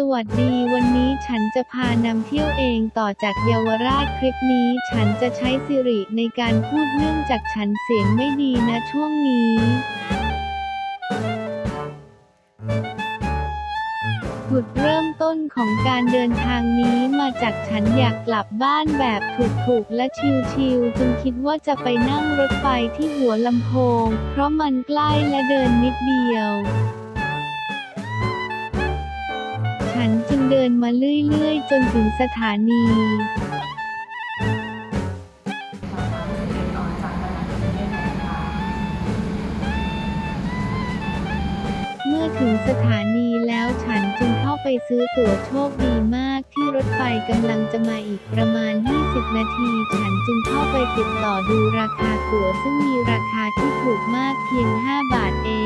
สวัสดีวันนี้ฉันจะพานำเที่ยวเองต่อจากเยาวราชคลิปนี้ฉันจะใช้สิริในการพูดเนื่องจากฉันเสียงไม่ดีนะช่วงนี้จุดเริ่มต้นของการเดินทางนี้มาจากฉันอยากกลับบ้านแบบถูกๆและชิลๆจึงคิดว่าจะไปนั่งรถไฟที่หัวลำโพง เพราะมันใกล้และเดินนิดเดียว ฉันจึงเดินมาเรื่อยๆ จนถึงสถานีเมื่อถึงสถานีแล้วฉันจึงเข้าไปซื้อตั๋วโชคดีมากที่รถไฟกำลังจะมาอีกประมาณ 20 นาที ฉันจึงเข้าไปติดต่อดูราคาตั๋วซึ่งมีราคาที่ถูกมากเพียง 5 บาทเอง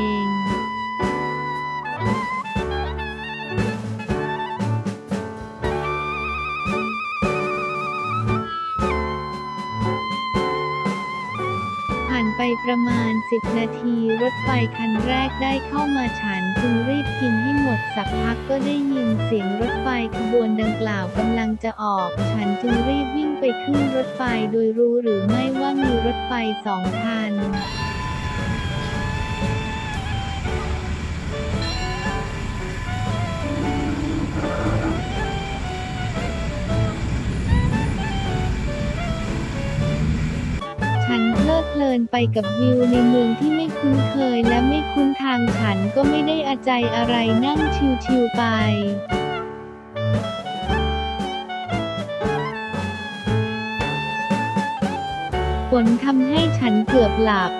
ไปประมาณ 10 นาทีรถไฟคันแรกได้เข้ามาฉันจึงรีบกินให้หมดสักพักก็ได้ยินเสียงรถไฟขบวนดังกล่าวกำลังจะออก ฉันจึงรีบวิ่งไปขึ้นรถไฟโดยรู้หรือไม่ว่ามีรถไฟสองคัน ดเพลินไปกับวิวในเมืองที่ไม่คุ้นเคยและไม่คุ้นทางฉันก็ไม่ได้อาใจอะไรนั่งชิวๆไปฝนทำให้ฉันเกือบหลับ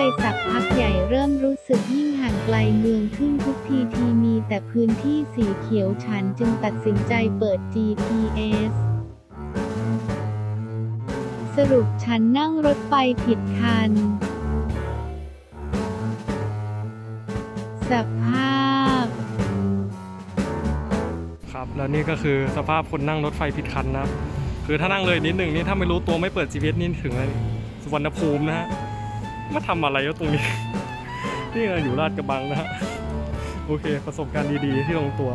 ไปสักพักใหญ่เริ่มรู้สึกยิ่งห่างไกลเมืองขึ้นทุกทีทีมีแต่พื้นที่สีเขียวฉันจึงตัดสินใจเปิด GPS สรุปฉันนั่งรถไฟผิดคัน สภาพ ครับแล้วนี่ก็คือสภาพคนนั่งรถไฟผิดคันนะครับ คือถ้านั่งเลยนิดหนึ่งนี่ถ้าไม่รู้ตัวไม่เปิด GPS นี่ถึงเลยสุวรรณภูมินะฮะ มาทำอะไรวะตรงนี้ นี่เราอยู่ลาดกระบังนะฮะ โอเค ประสบการณ์ดีๆที่ลงตัว